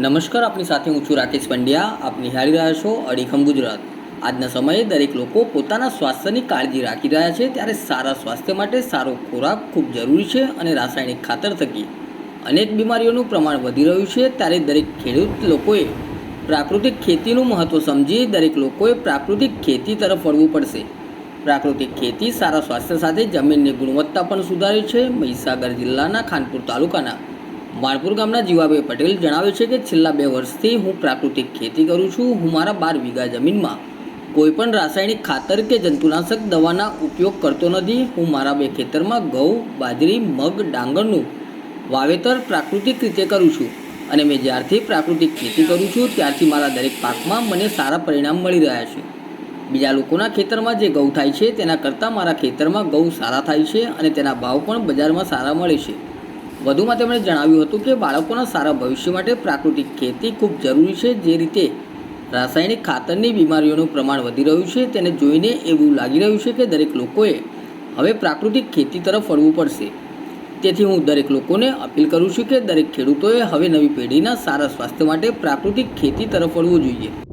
નમસ્કાર, આપની સાથે હું છું રાકેશ પંડ્યા. આપ નિહાળી રહ્યા છો અડીખમ ગુજરાત. આજના સમયે દરેક લોકો પોતાના સ્વાસ્થ્યની કાળજી રાખી રહ્યા છે, ત્યારે સારા સ્વાસ્થ્ય માટે સારો ખોરાક ખૂબ જરૂરી છે અને રાસાયણિક ખાતર થકી. અનેક બીમારીઓનું પ્રમાણ વધી રહ્યું છે, ત્યારે દરેક ખેડૂત લોકોએ પ્રાકૃતિક ખેતીનું મહત્ત્વ સમજી દરેક લોકોએ પ્રાકૃતિક ખેતી તરફ વળવું પડશે. પ્રાકૃતિક ખેતી સારા સ્વાસ્થ્ય સાથે જમીનની ગુણવત્તા પણ સુધારે છે. મહીસાગર જિલ્લાના ખાનપુર તાલુકાના માણપુર ગામના જીવાભાઈ પટેલ જણાવે છે કે છેલ્લા બે વર્ષથી હું પ્રાકૃતિક ખેતી કરું છું. હું મારા બાર વીઘા જમીનમાં કોઈપણ રાસાયણિક ખાતર કે જંતુનાશક દવાના ઉપયોગ કરતો નથી. હું મારા બે ખેતરમાં ઘઉં, બાજરી, મગ, ડાંગરનું વાવેતર પ્રાકૃતિક રીતે કરું છું અને મેં જ્યારથી પ્રાકૃતિક ખેતી કરું છું, ત્યારથી મારા દરેક પાકમાં મને સારા પરિણામ મળી રહ્યા છે. બીજા લોકોના ખેતરમાં જે ઘઉં થાય છે, તેના કરતાં મારા ખેતરમાં ઘઉં સારા થાય છે અને તેના ભાવ પણ બજારમાં સારા મળે છે. વધુમાં તેમણે જણાવ્યું હતું કે બાળકોના સારા ભવિષ્ય માટે પ્રાકૃતિક ખેતી ખૂબ જરૂરી છે. જે રીતે રાસાયણિક ખાતરની બીમારીઓનું પ્રમાણ વધી રહ્યું છે, તેને જોઈને એવું લાગી રહ્યું છે કે દરેક લોકોએ હવે પ્રાકૃતિક ખેતી તરફ વળવું પડશે. તેથી હું દરેક લોકોને અપીલ કરું છું કે દરેક ખેડૂતોએ હવે નવી પેઢીના સારા સ્વાસ્થ્ય માટે પ્રાકૃતિક ખેતી તરફ વળવું જોઈએ.